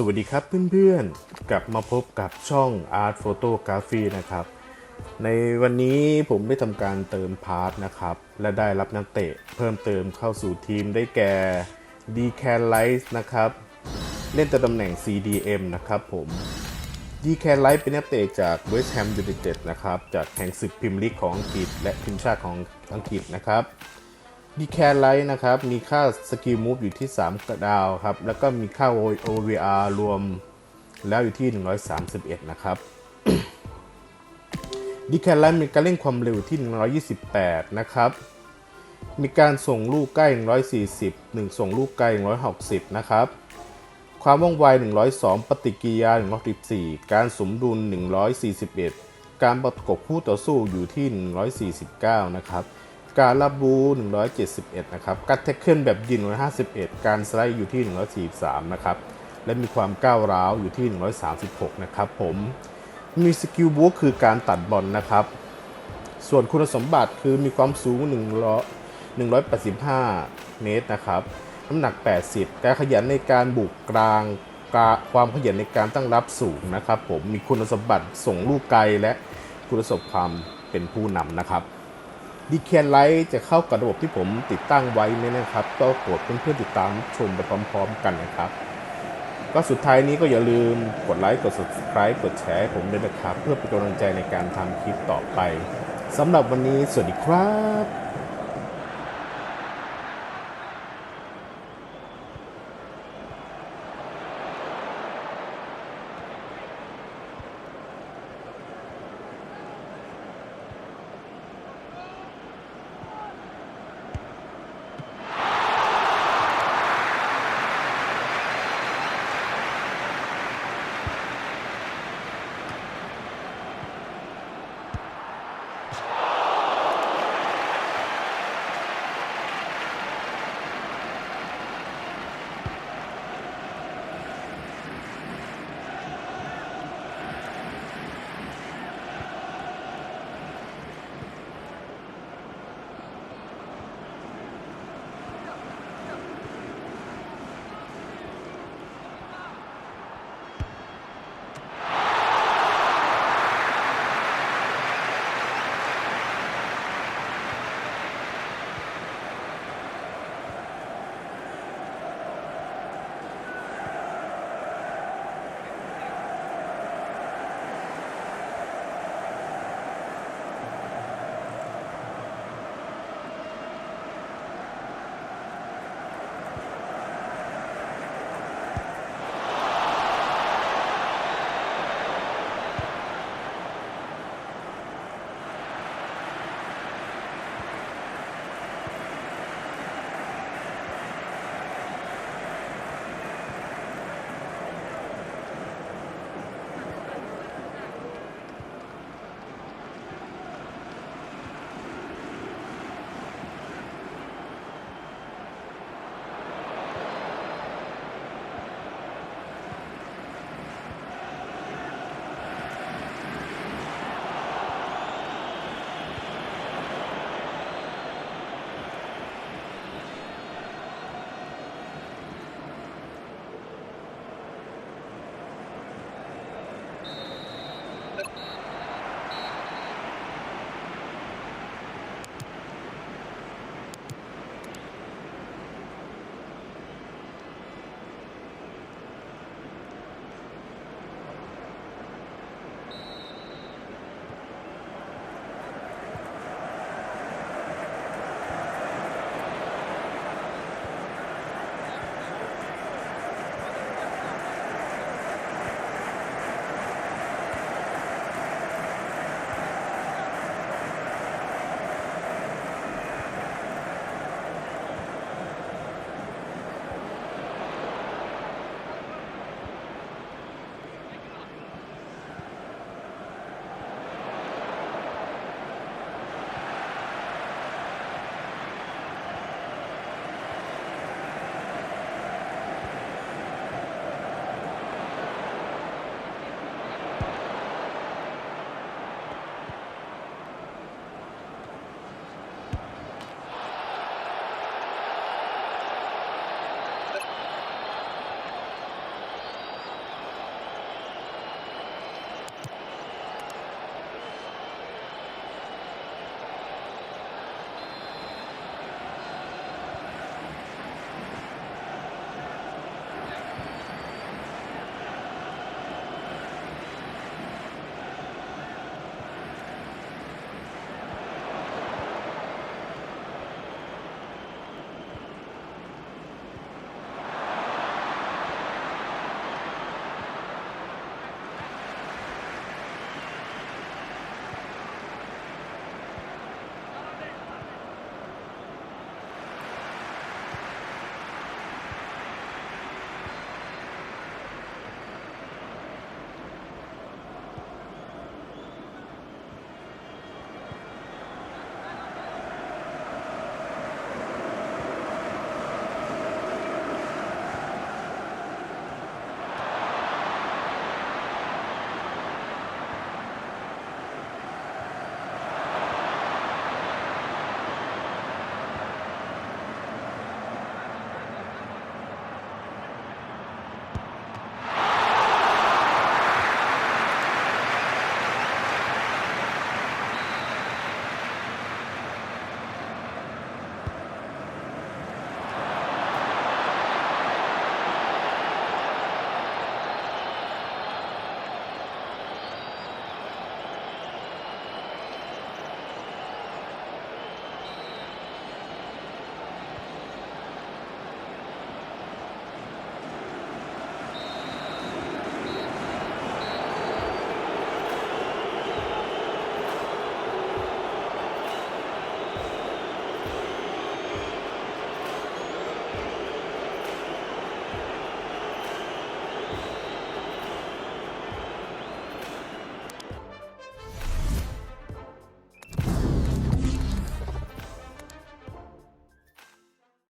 สวัสดีครับเพื่อนๆ กลับมาพบกับช่อง Art Photography นะครับ ในวันนี้ผมได้ทำการเติมพาร์ทนะครับ และได้รับนักเตะเพิ่มเติมเข้าสู่ทีมได้แก่ d c a n Light นะครับ เล่นแต่ตำแหน่ง CDM นะครับผม d c a n Light เป็นนักเตะจาก West Ham United นะครับ จากแห่งศึกพรีเมียร์ลีกของอังกฤษและทีมชาติของอังกฤษนะครับ ดีแคร์ไลท์นะครับ มีค่าสกิลมูฟอยู่ที่3กระดาวครับ แล้วก็มีค่า OVR รวมแล้วอยู่ที่ 131 นะครับดีแคร์ไลท์มีการเร่งความเร็วที่ 128 นะครับ มีการส่งลูกใกล้ 140 1 ส่งลูกไกล 160 นะครับ ความว่องไว 102 ปฏิกิริยา 114 การสมดุล 141 การประกบคู่ต่อสู้อยู่ที่ 149 นะครับ การรับบู 171 นะครับ การแท็กเกิลแบบยิน151 การสไลด์อยู่ที่ 143 นะครับ และมีความก้าวร้าวอยู่ที่ 136 นะครับผม มีสกิลบูคือการตัดบอลนะครับ ส่วนคุณสมบัติคือมีความสูง 185 เมตรนะครับ น้ำหนัก 80 การขยันในการบุกกลาง ความขยันในการตั้งรับสูงนะครับผม มีคุณสมบัติส่งลูกไกลและคุณสมบัติความเป็นผู้นำนะครับ ดีแคนไลท์จะเข้ากับระบบที่ผมติดตั้งไว้ไหมนะครับ ก็โปรดเพื่อนๆติดตามชมไปพร้อมๆกันนะครับ ก็สุดท้ายนี้ก็อย่าลืมกดไลค์กด subscribe กดแชร์ผมด้วยนะครับ เพื่อเป็นกำลังใจในการทำคลิปต่อไปสำหรับวันนี้สวัสดีครับ